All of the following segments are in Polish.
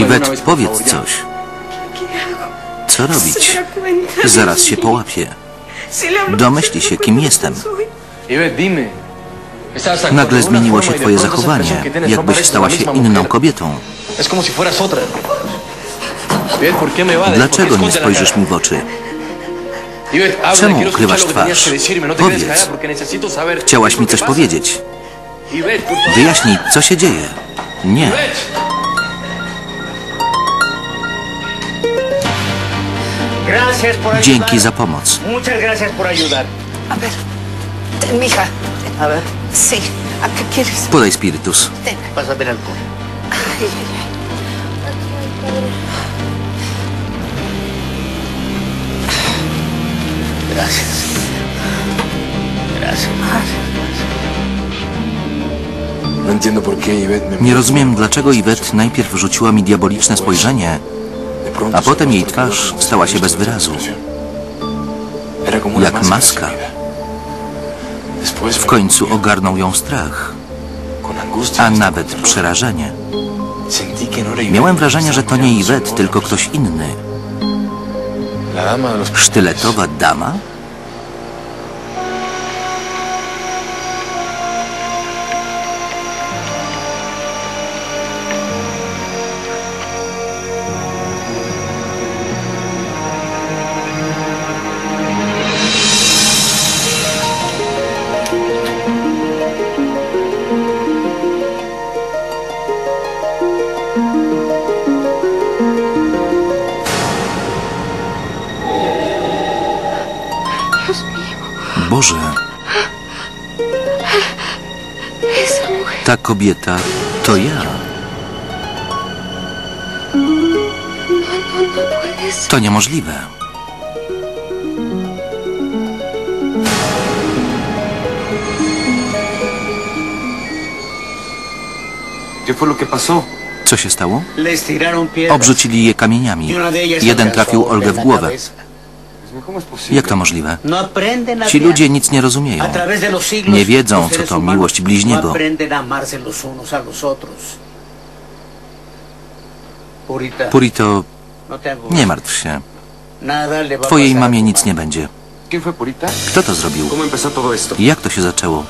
Iwet, powiedz coś. Co robić? Zaraz się połapie. Domyśli się, kim jestem. Nagle zmieniło się twoje zachowanie, jakbyś stała się inną kobietą. Dlaczego nie spojrzysz mi w oczy? Czemu ukrywasz twarz? Powiedz. Chciałaś mi coś powiedzieć. Wyjaśnij, co się dzieje. Nie. Dzięki za pomoc. Muchas gracias por ayudar. A ver, ten, mija. A ver, Sí, ¿a qué quieres? Podaj spirytus. Ten. pásame el alcohol. Ay, ay, ay. Gracias. Gracias. No. Nie rozumiem, dlaczego Iwet najpierw rzuciła mi diaboliczne spojrzenie, a potem jej twarz stała się bez wyrazu. Jak maska. W końcu ogarnął ją strach, a nawet przerażenie. Miałem wrażenie, że to nie Iwet, tylko ktoś inny. Sztyletowa dama? Ta kobieta to ja. To niemożliwe. ¿Qué fue lo que pasó? Co się stało? Les tiraron piedras. Obrzucili je kamieniami. Y Jeden trafił Olgę w głowę. Jak to możliwe? No Ci ludzie nic nie rozumieją. Nie wiedzą, co to miłość No bliźniego. Purito, no nie martw się. Twojej mamie nic nie będzie. Kto to zrobił? Jak to się zaczęło?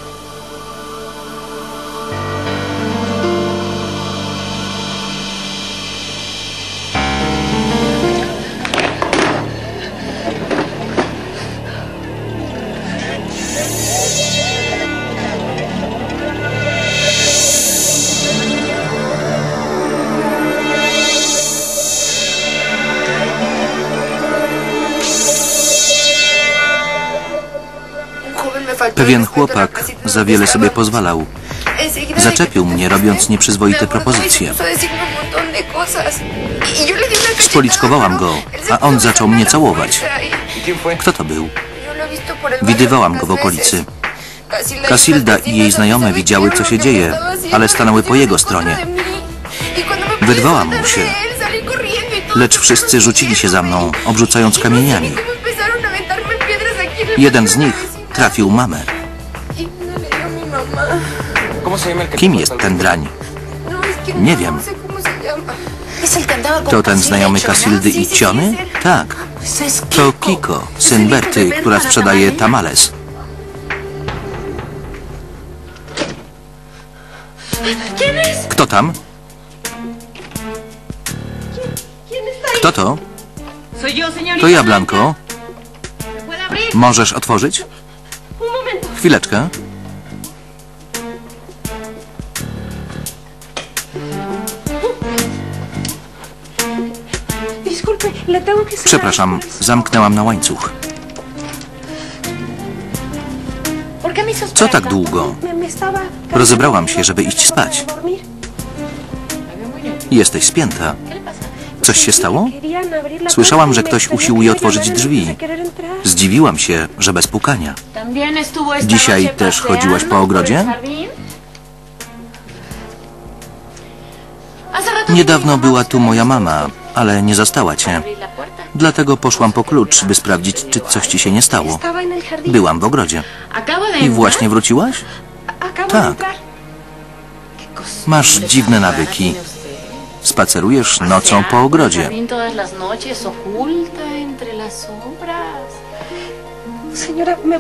Pewien chłopak za wiele sobie pozwalał. Zaczepił mnie, robiąc nieprzyzwoite propozycje. Spoliczkowałam go, a on zaczął mnie całować. Kto to był? Widywałam go w okolicy. Casilda i jej znajome widziały, co się dzieje, ale stanęły po jego stronie. Wyrwałam mu się. Lecz wszyscy rzucili się za mną, obrzucając kamieniami. Jeden z nich. Trafił mamę. Y no le dio a mi mamá. ¿Cómo se llama el que Kim jest ten drań? Nie wiem. To ten znajomy? Kasildy i Ciony? Tak. To Kiko, syn Berty, która sprzedaje tamales. Kto tam? Kto to? To ja, Blanco. ¿Puedo abrir? Możesz otworzyć? Chwileczkę. Przepraszam, zamknęłam na łańcuch. ¿Por qué me hizo Co tak długo? Rozebrałam się, żeby iść spać. Jesteś spięta. Coś się stało? Słyszałam, że ktoś usiłuje otworzyć drzwi. Zdziwiłam się, że bez pukania. Dzisiaj też chodziłaś po ogrodzie? Niedawno była tu moja mama, ale nie zastała cię. Dlatego poszłam po klucz, by sprawdzić, czy coś ci się nie stało. Byłam w ogrodzie. I właśnie wróciłaś? Tak. Masz dziwne nawyki. Spacerujesz nocą po ogrodzie.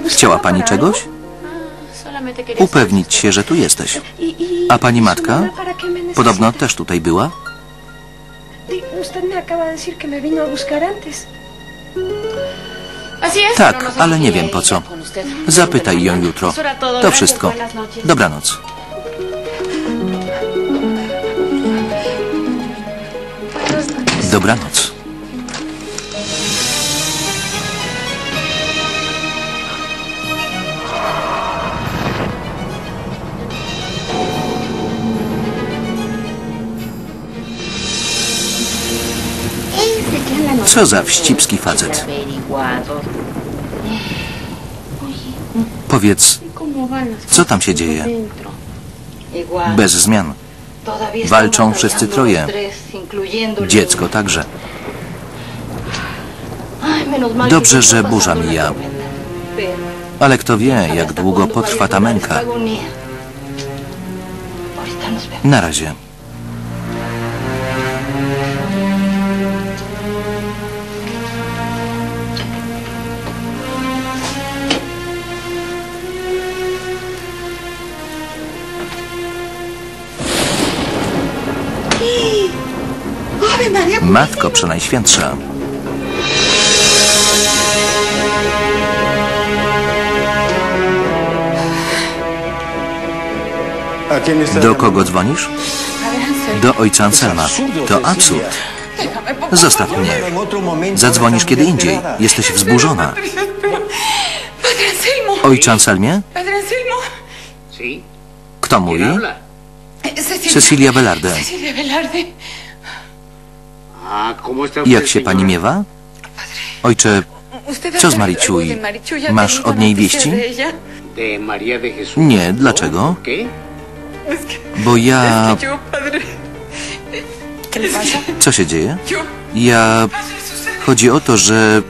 Chciała pani czegoś? Ah, Upewnić się, że tu jesteś. Y- y- A pani ¿y su matka? Podobno też tutaj była? Tak, no ale nie wiem po co. Zapytaj ją jutro. To wszystko. Dobranoc. Dobranoc. Co za wścibski facet. Powiedz, ¿Cómo van las co tam się dzieje? Bez zmian. Walczą wszyscy troje. Dziecko także. Dobrze, está że burza mija. Ale kto wie, jak ¿hasta długo potrwa ta męka. Na razie. Matko Przenajświętsza. Do kogo dzwonisz? Do ojca Anselma. To absurd. Zostaw mnie. Zadzwonisz kiedy indziej. Jesteś wzburzona. Ojcze Anselmie? Kto mówi? Cecilia Velarde. Cecilia Velarde. Ah, ¿cómo está usted, Jak się pani miewa? Ojcze, ¿Usted ha Co z? ¿Ha Masz od niej wieści? Nie, dlaczego? Bo ja... Co się dzieje? Ja... Chodzi o to, że.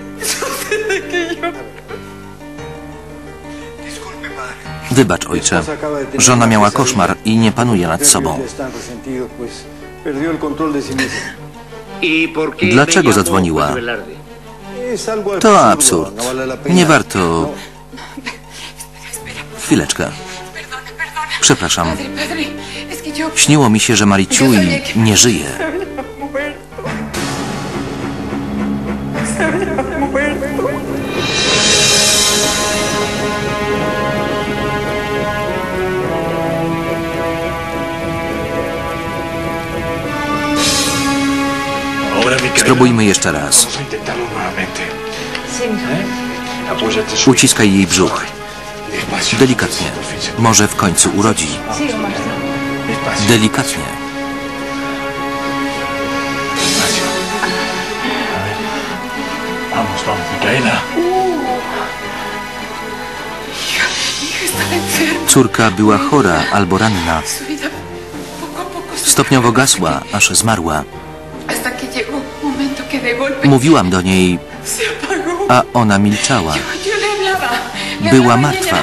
Wybacz, ojcze. Żona miała koszmar i nie panuje nad sobą. ¿Y por qué Dlaczego zadzwoniła? To absurd. Nie warto... Chwileczkę. Perdone, perdona. Przepraszam. Śniło mi się, że Mariciuj nie żyje. Spróbujmy jeszcze raz. Uciskaj jej brzuch. Delikatnie. Może w końcu urodzi. Delikatnie. Córka była chora albo ranna. Stopniowo gasła, aż zmarła. Mówiłam do niej, a ona milczała. Była martwa.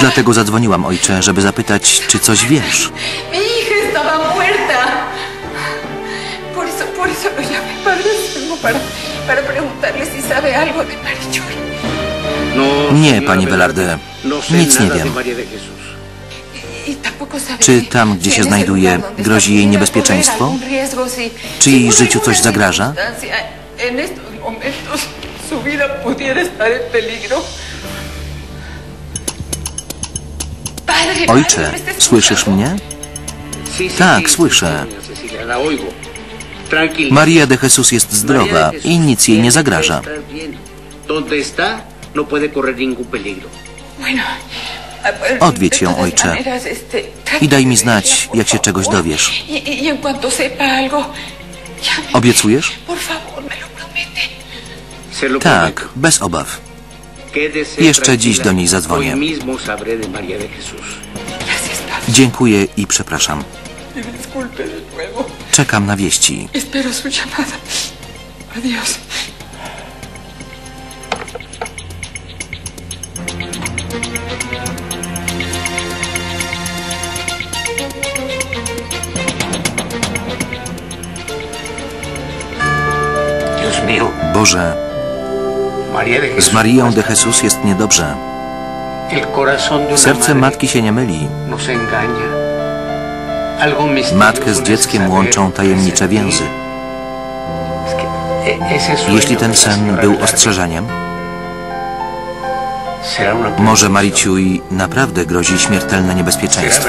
Dlatego zadzwoniłam, ojcze, żeby zapytać, czy coś wiesz. No, Nie, pani Velarde. No Nic nie wiem. Czy tam, gdzie si się znajduje, grozi jej niebezpieczeństwo? Czy jej życiu coś zagraża? Ojcze, padre, ¿me está słyszysz mnie? Tak, słyszę. Maria de Jesus jest zdrowa i nic jej nie zagraża. Donde está, no puede correr ningún peligro. Odwiedź ją, ojcze. I daj mi znać, jak się czegoś dowiesz. Obiecujesz? Tak, bez obaw. Jeszcze dziś do niej zadzwonię. Dziękuję i przepraszam. Czekam na wieści. Espero su llamada. Boże, z. Marią de Jesus jest niedobrze. Serce matki się nie myli. Matkę z dzieckiem łączą tajemnicze więzy. Jeśli ten sen był ostrzeżeniem, może Marii Ciui naprawdę grozi śmiertelne niebezpieczeństwo.